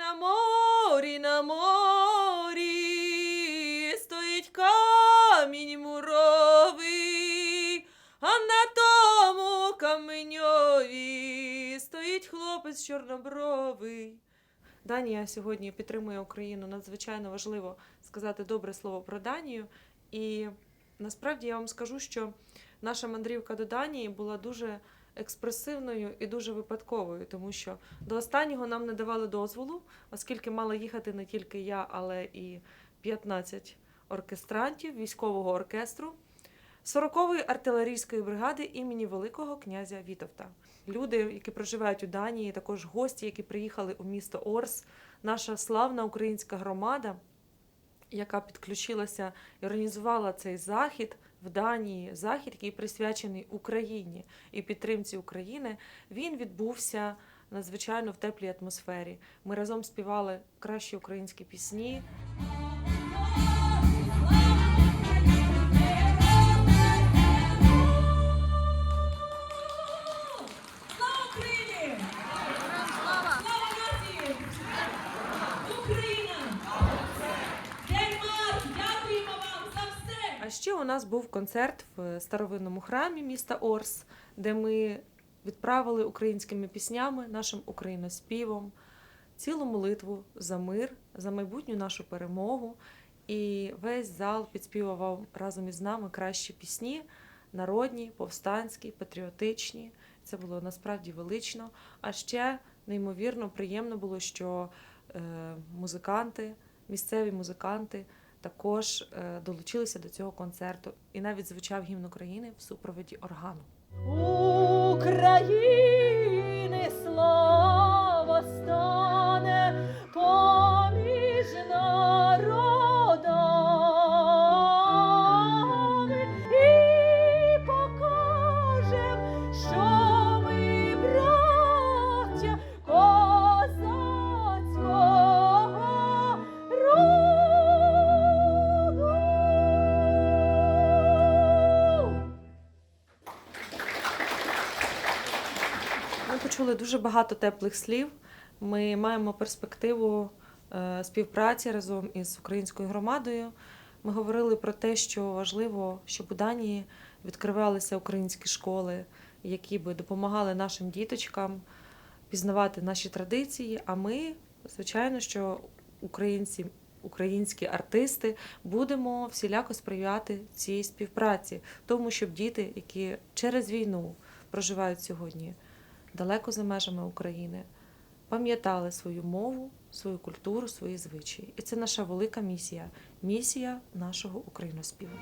на морі, на морі стоїть камінь муровий, а на тому каменьові стоїть хлопець чорнобровий. Данія сьогодні підтримує Україну. Надзвичайно важливо сказати добре слово про Данію. І насправді я вам скажу, що наша мандрівка до Данії була дуже експресивною і дуже випадковою, тому що до останнього нам не давали дозволу, оскільки мала їхати не тільки я, але і 15 оркестрантів військового оркестру 40-ї артилерійської бригади імені Великого князя Вітовта. Люди, які проживають у Данії, також гості, які приїхали у місто Орс, наша славна українська громада, яка підключилася і організувала цей захід в Данії, захід, який присвячений Україні і підтримці України, він відбувся надзвичайно в теплій атмосфері. Ми разом співали кращі українські пісні. А ще у нас був концерт в старовинному храмі міста Орс, де ми відправили українськими піснями, нашим україноспівом, цілу молитву за мир, за майбутню нашу перемогу. І весь зал підспівував разом із нами кращі пісні, народні, повстанські, патріотичні. Це було насправді велично. А ще неймовірно приємно було, що е, музиканти, місцеві музиканти також е, долучилися до цього концерту. І навіть звучав гімн України в супроводі органу. України слава стане поміж почули дуже багато теплих слів. Ми маємо перспективу е, співпраці разом із українською громадою. Ми говорили про те, що важливо, щоб у Данії відкривалися українські школи, які би допомагали нашим діточкам пізнавати наші традиції. А ми, звичайно, що українці, українські артисти будемо всіляко сприяти цій співпраці, тому щоб діти, які через війну проживають сьогодні далеко за межами України, пам'ятали свою мову, свою культуру, свої звичаї. І це наша велика місія місія нашого україноспіву.